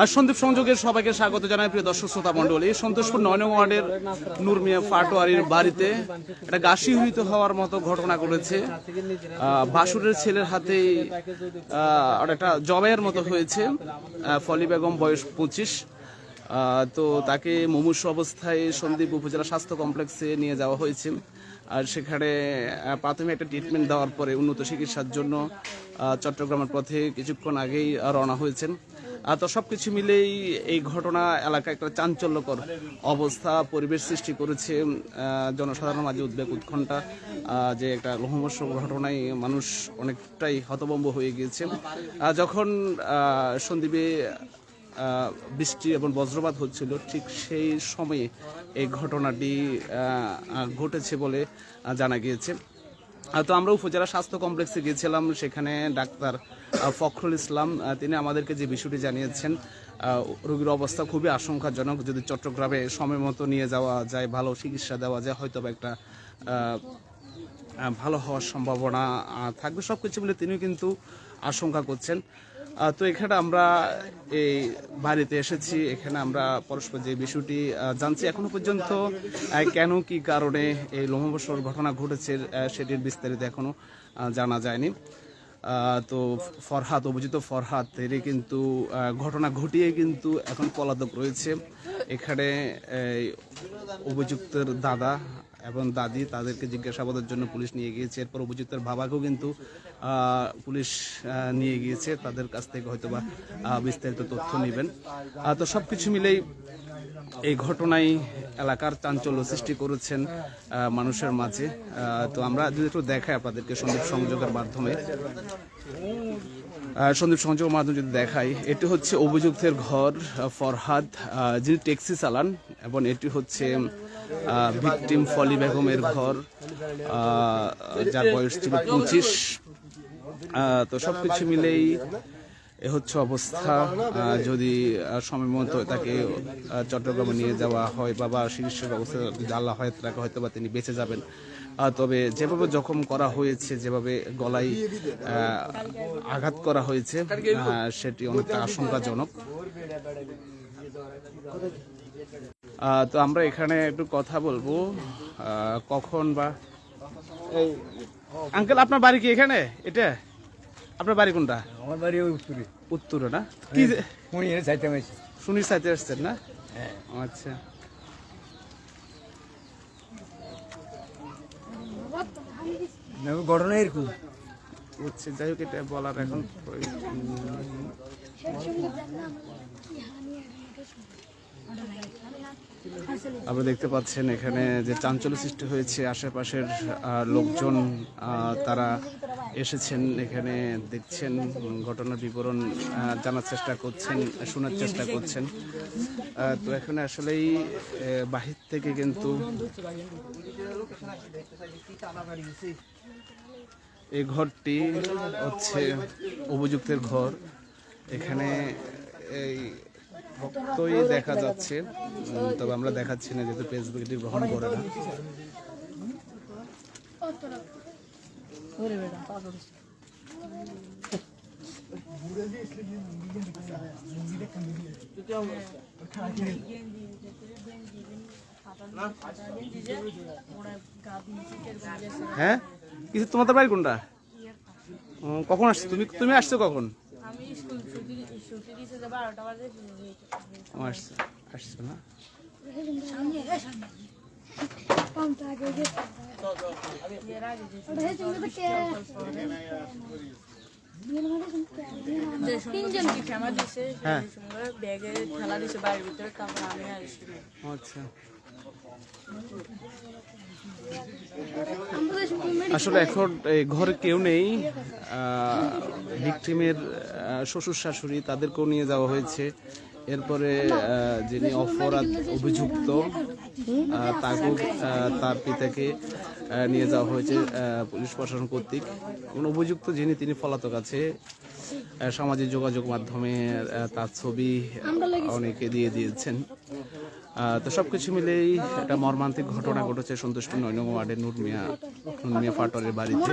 আর সন্দীপ সংযোগের সবাইকে স্বাগত জানাই প্রিয় দর্শক শ্রোতা মন্ডলী সন্তোষপুর নয় নং ওয়ার্ডের নুরমিয়া ফাটোয়ারির বাড়িতে একটা হইতে হওয়ার মতো ঘটনা ঘটেছে। বাসুরের ছেলের হাতে একটা জবাইয়ের মতো হয়েছে ফলি বেগম বয়স পঁচিশ। তো তাকে মুমূর্ষ অবস্থায় সন্দীপ উপজেলা স্বাস্থ্য কমপ্লেক্সে নিয়ে যাওয়া হয়েছে। আর সেখানে প্রাথমিক একটা ট্রিটমেন্ট দেওয়ার পরে উন্নত চিকিৎসার জন্য চট্টগ্রামের পথে কিছুক্ষণ আগেই রওনা হয়েছেন। তো সব কিছু মিলেই এই ঘটনা এলাকায় একটা চাঞ্চল্যকর অবস্থা, পরিবেশ সৃষ্টি করেছে জনসাধারণের মাঝে উদ্বেগ উৎকণ্ঠা যে একটা লোহমস্য ঘটনায় মানুষ অনেকটাই হতবম্ব হয়ে গিয়েছে। যখন সন্দীপে বৃষ্টি এবং বজ্রপাত হচ্ছিল, ঠিক সেই সময়ে এই ঘটনাটি ঘটেছে বলে জানা গিয়েছে। তো আমরা উপজেলা স্বাস্থ্য কমপ্লেক্সে গিয়েছিলাম, সেখানে ডাক্তার ফখরুল ইসলাম তিনি আমাদেরকে যে বিষয়টি জানিয়েছেন রোগীর অবস্থা খুবই আশঙ্কাজনক। যদি চট্টগ্রামে সময় মতো নিয়ে যাওয়া যায়, ভালো চিকিৎসা দেওয়া যায় হয়তো একটা ভালো হওয়ার সম্ভাবনা থাকবে। সব কিছু মিলে তিনিও কিন্তু আশঙ্কা করছেন। তো এখানে আমরা এই বাড়িতে এসেছি। এখানে আমরা পরস্পর যে বিষয়টি জানছি এখনও পর্যন্ত কেন, কি কারণে এই লোমবসর ঘটনা ঘটেছে সেটির বিস্তারিত এখনও জানা যায়নি। তো ফরহাদ অভিজিত ফরহাদ তিনি কিন্তু ঘটনা ঘটিয়ে কিন্তু এখন পলাতক রয়েছে। এখানে অভিযুক্তের দাদা এবং দাদি তাদেরকে জিজ্ঞাসাবাদের জন্য পুলিশ নিয়ে গিয়েছে। এরপর অভিযুক্তের বাবাকেও কিন্তু পুলিশ নিয়ে গিয়েছে। তাদের কাছ থেকে হয়তোবা বিস্তারিত তথ্য নেবেন। তো সব কিছু মিলেই এই ঘটনায় এলাকার চাঞ্চল্য সৃষ্টি করেছেন মানুষের মাঝে। তো আমরা যদি একটু দেখাই আপনাদেরকে সন্দীপ সংযোগের মাধ্যমে। সন্দীপ সংযোগের মাধ্যমে যদি দেখাই, এটি হচ্ছে অভিযুক্তের ঘর ফরহাদ যিনি ট্যাক্সি চালান এবং এটি হচ্ছে ভিকটিম ফলি বেগমের ঘর যার বয়স ছিল পঁচিশ। তো সব কিছু মিলেই এ হচ্ছে অবস্থা। যদি সময় মতো তাকে চট্টগ্রামে নিয়ে যাওয়া হয় বা বা চিকিৎসার ব্যবস্থা আল্লাহ হয়, তাকে হয়তো বা তিনি বেঁচে যাবেন। তবে যেভাবে জখম করা হয়েছে, যেভাবে গলায় আঘাত করা হয়েছে সেটি অনেকটা আশঙ্কাজনক। তো আমরা এখানে একটু কথা বলব কখন বা আঙ্কেল, আপনার বাড়ি কি এখানে? এটা? আপনার বাড়ি কোনটা? আমার বাড়ি ওই উত্তরে। উত্তরে না? কি যে- উনি এনে চাইতে পারছি শুনি সাথে আসছেন না? হ্যাঁ। আচ্ছা। ঘটনা এরকম। বুঝছি যাই হোক এটা বলার এখন আপনারা দেখতে পাচ্ছেন এখানে যে চাঞ্চল্য সৃষ্টি হয়েছে আশেপাশের লোকজন তারা এসেছেন, এখানে দেখছেন, ঘটনার বিবরণ জানার চেষ্টা করছেন, শোনার চেষ্টা করছেন। তো এখানে আসলেই বাহির থেকে কিন্তু এই ঘরটি হচ্ছে অভিযুক্তের ঘর। এখানে এই ভক্তই দেখা যাচ্ছে। তবে আমরা দেখাচ্ছি না, যেহেতু ফেসবুক এটি গ্রহণ করে না। হ্যাঁ? কিছু তোমাদের বাড়ি কোনটা? কখন আসছো? তুমি তুমি আসছো কখন? আসছো আসছো না? এর আগে যে তিনজন। কি ফেমা দিছে হ্যাঁ। সেই সময় ব্যাগে ঠেলা দিছে বাড়ির ভিতরে তারপর আমি আসছি। আচ্ছা। আসলে এখন ঘরে কেউ নেই। ভিকটিমের শ্বশুর শাশুড়ি তাদেরকেও নিয়ে যাওয়া হয়েছে। এরপরে যিনি অপরাধ অভিযুক্ত তাকেও তার পিতাকে নিয়ে যাওয়া হয়েছে পুলিশ প্রশাসন কর্তৃক। এবং অভিযুক্ত যিনি, তিনি পলাতক আছে। সামাজিক যোগাযোগ মাধ্যমে তার ছবি অনেকে দিয়ে দিয়েছেন। আহ, সব কিছু মিলেই একটা মর্মান্তিক ঘটনা ঘটেছে সন্তোষপুর নয় নং ওয়ার্ডের নুরমিয়া নুরমিয়া ফাটরের বাড়িতে।